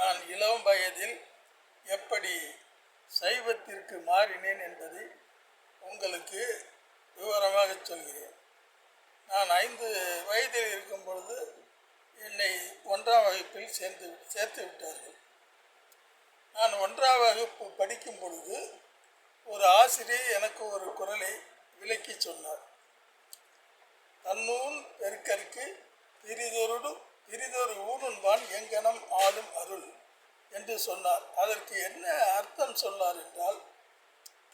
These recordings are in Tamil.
நான் இளம் வயதில் எப்படி சைவத்திற்கு மாறினேன் என்பதை உங்களுக்கு விவரமாக சொல்கிறேன். நான் ஐந்து வயதில் இருக்கும் பொழுது என்னை ஒன்றாம் வகுப்பில் சேர்ந்து சேர்த்து விட்டார்கள். நான் ஒன்றாம் வகுப்பு படிக்கும் பொழுது ஒரு ஆசிரியர் எனக்கு ஒரு குரலை விளக்கி சொன்னார். தன்னூன் பெருக்கருக்கு பிரிதொருடும் பிரிதொரு ஊனுண்பான் எங்கனம் ஆளும் அருள் என்று சொன்னார். அதற்கு என்ன அர்த்தம் சொன்னார் என்றால்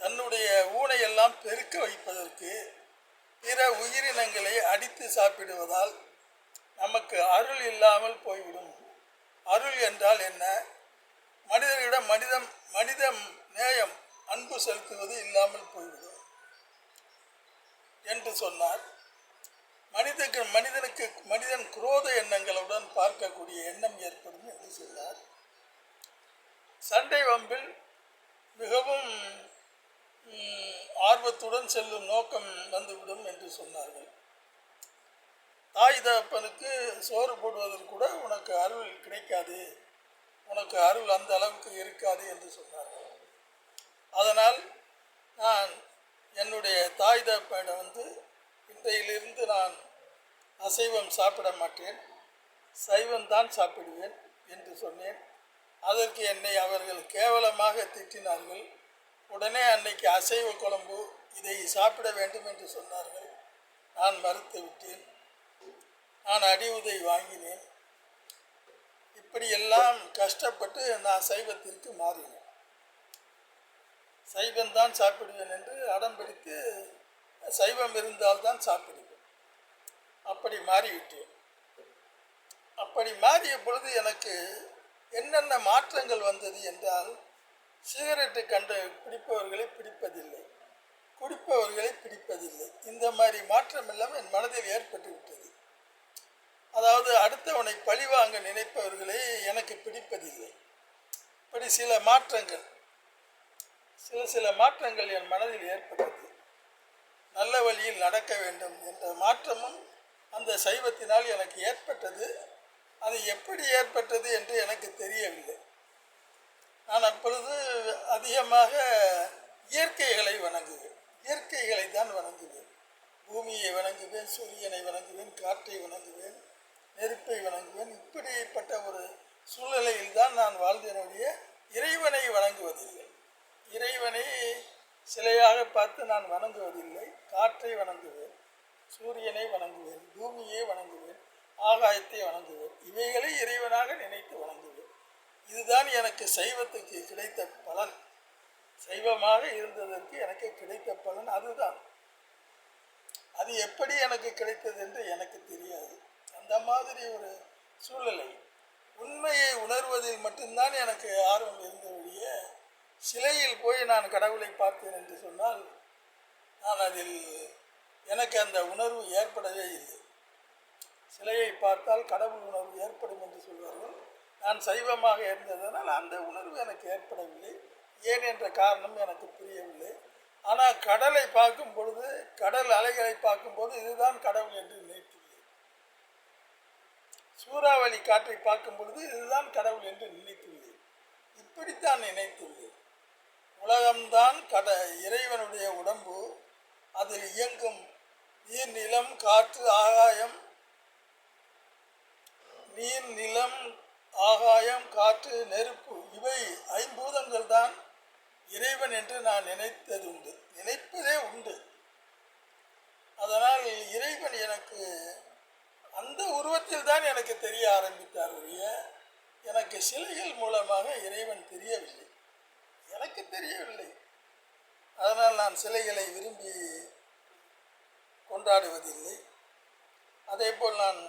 தன்னுடைய ஊனையெல்லாம் பெருக்க வைப்பதற்கு பிற உயிரினங்களை அடித்து சாப்பிடுவதால் நமக்கு அருள் இல்லாமல் போய்விடும். அருள் என்றால் என்ன? மனிதர்களிடம் மனிதம் மனிதம் நேயம் அன்பு செலுத்துவது இல்லாமல் போய்விடும் என்று சொன்னார். மனிதனுக்கு மனிதனுக்கு மனிதன் குரோத எண்ணங்களுடன் பார்க்கக்கூடிய எண்ணம் ஏற்படும் என்று சொன்னார். சண்டை வம்பில் மிகவும் ஆர்வத்துடன் செல்லும் நோக்கம் வந்துவிடும் என்று சொன்னார்கள். தாய் தகப்பனுக்கு சோறு போடுவதற்கு கூட உனக்கு அருள் கிடைக்காது. உனக்கு அருள் அந்த அளவுக்கு இருக்காது என்று சொன்னார்கள். அதனால் நான் என்னுடைய தாய் தகப்பனிடம் வந்து இன்றையிலிருந்து நான் அசைவம் சாப்பிட மாட்டேன். சைவம் தான் சாப்பிடுவேன் என்று சொன்னேன். அதற்கு என்னை அவர்கள் கேவலமாக திட்டினார்கள். உடனே அன்னைக்கு அசைவ குழம்பு இதை சாப்பிட வேண்டும் என்று சொன்னார்கள். நான் மறுத்து விட்டேன். நான் அடி உதை வாங்கினேன். இப்படியெல்லாம் கஷ்டப்பட்டு நான் சைவத்திற்கு மாறினேன். சைவம்தான் சாப்பிடுவேன் என்று அடம் பிடித்து சைவம் இருந்தால்தான் சாப்பிடுவேன். அப்படி மாறிவிட்டேன். அப்படி மாறிய பொழுது எனக்கு என்னென்ன மாற்றங்கள் வந்தது என்றால் சிகரெட்டு கண்டு பிடிப்பவர்களை பிடிப்பதில்லை. குடிப்பவர்களை பிடிப்பதில்லை. இந்த மாதிரி மாற்றம் எல்லாம் என் மனதில் ஏற்பட்டு விட்டது. அதாவது அடுத்தவனை பழிவாங்க நினைப்பவர்களை எனக்கு பிடிப்பதில்லை. இப்படி சில மாற்றங்கள் சில சில மாற்றங்கள் என் மனதில் ஏற்பட்டது. நல்ல வழியில் நடக்க வேண்டும் என்ற மாற்றமும் அந்த சைவத்தினால் எனக்கு ஏற்பட்டது. அது எப்படி ஏற்பட்டது என்று எனக்கு தெரியவில்லை. நான் அப்பொழுது அதிகமாக இயற்கைகளை வணங்குவேன். இயற்கைகளை தான் வணங்குவேன். பூமியை வணங்குவேன் சூரியனை வணங்குவேன் காற்றை வணங்குவேன் நெருப்பை வணங்குவேன். இப்படிப்பட்ட ஒரு சூழ்நிலையில் தான் நான் வாழ்ந்தேனுடைய இறைவனை வணங்குவதில்லை. இறைவனை சிலையாக பார்த்து நான் வணங்குவதில்லை. காற்றை வணங்குவேன் சூரியனை வணங்குவேன் பூமியை வணங்குவேன் ஆகாயத்தை வணங்குவேன். இவைகளை இறைவனாக நினைத்து வணங்குவேன். இதுதான் எனக்கு சைவத்துக்கு கிடைத்த பலன். சைவமாக இருந்ததற்கு எனக்கு கிடைத்த பலன் அதுதான். அது எப்படி எனக்கு கிடைத்தது என்று எனக்கு தெரியாது. அந்த மாதிரி ஒரு சூழ்நிலை. உண்மையை உணர்வதில் மட்டும்தான் எனக்கு ஆர்வம் இருந்தவழிய சிலையில் போய் நான் கடவுளை பார்த்தேன் என்று சொன்னால் நான் அதில் எனக்கு அந்த உணர்வு ஏற்படவே இல்லை. சிலையை பார்த்தால் கடவுள் உணர்வு ஏற்படும் என்று சொல்வார்கள். நான் சைவமாக இருந்ததனால் அந்த உணர்வு எனக்கு ஏற்படவில்லை. ஏன் என்ற காரணம் எனக்கு புரியவில்லை. ஆனால் கடலை பார்க்கும் பொழுது கடல் அலைகளை பார்க்கும்போது இதுதான் கடவுள் என்று நினைத்துள்ளேன். சூறாவளி காற்றை பார்க்கும் பொழுது இதுதான் கடவுள் என்று நினைத்துள்ளேன். இப்படித்தான் நினைத்துள்ளேன். உலகம்தான் கட. இறைவனுடைய உடம்பு அதில் இயங்கும். நீர் நிலம் காற்று ஆகாயம். நீர் நிலம் ஆகாயம் காற்று நெருப்பு இவை ஐம்பூதங்கள் தான் இறைவன் என்று நான் நினைத்தது உண்டு. நினைப்பதே உண்டு. அதனால் இறைவன் எனக்கு அந்த உருவத்தில் தான் எனக்கு தெரிய ஆரம்பித்தார் ஒழிய எனக்கு சிலைகள் மூலமாக இறைவன் தெரியவில்லை. எனக்கு தெரியவில்லை. அதனால் நான் சிலைகளை விரும்பி கொண்டாடுவதில்லை. அதே போல் நான்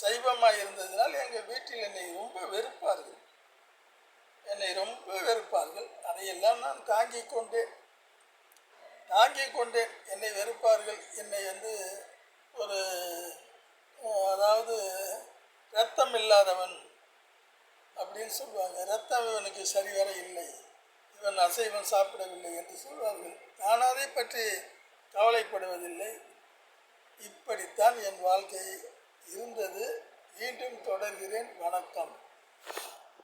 சைவமாக இருந்ததினால் எங்கள் வீட்டில் என்னை ரொம்ப வெறுப்பார்கள். என்னை ரொம்ப வெறுப்பார்கள். அதையெல்லாம் நான் தாங்கிக் கொண்டேன். தாங்கிக் கொண்டேன். என்னை வெறுப்பார்கள். என்னை வந்து ஒரு அதாவது ரத்தம் இல்லாதவன் அப்படின்னு சொல்லுவாங்க. ரத்தம் இவனுக்கு சரிவர இல்லை. இவன் அசைவம் சாப்பிடவில்லை என்று சொல்வார்கள். நான் அதை பற்றி கவலைப்படுவதில்லை. இப்படித்தான் என் வாழ்க்கை இருந்தது. மீண்டும் தொடர்கிறேன். வணக்கம்.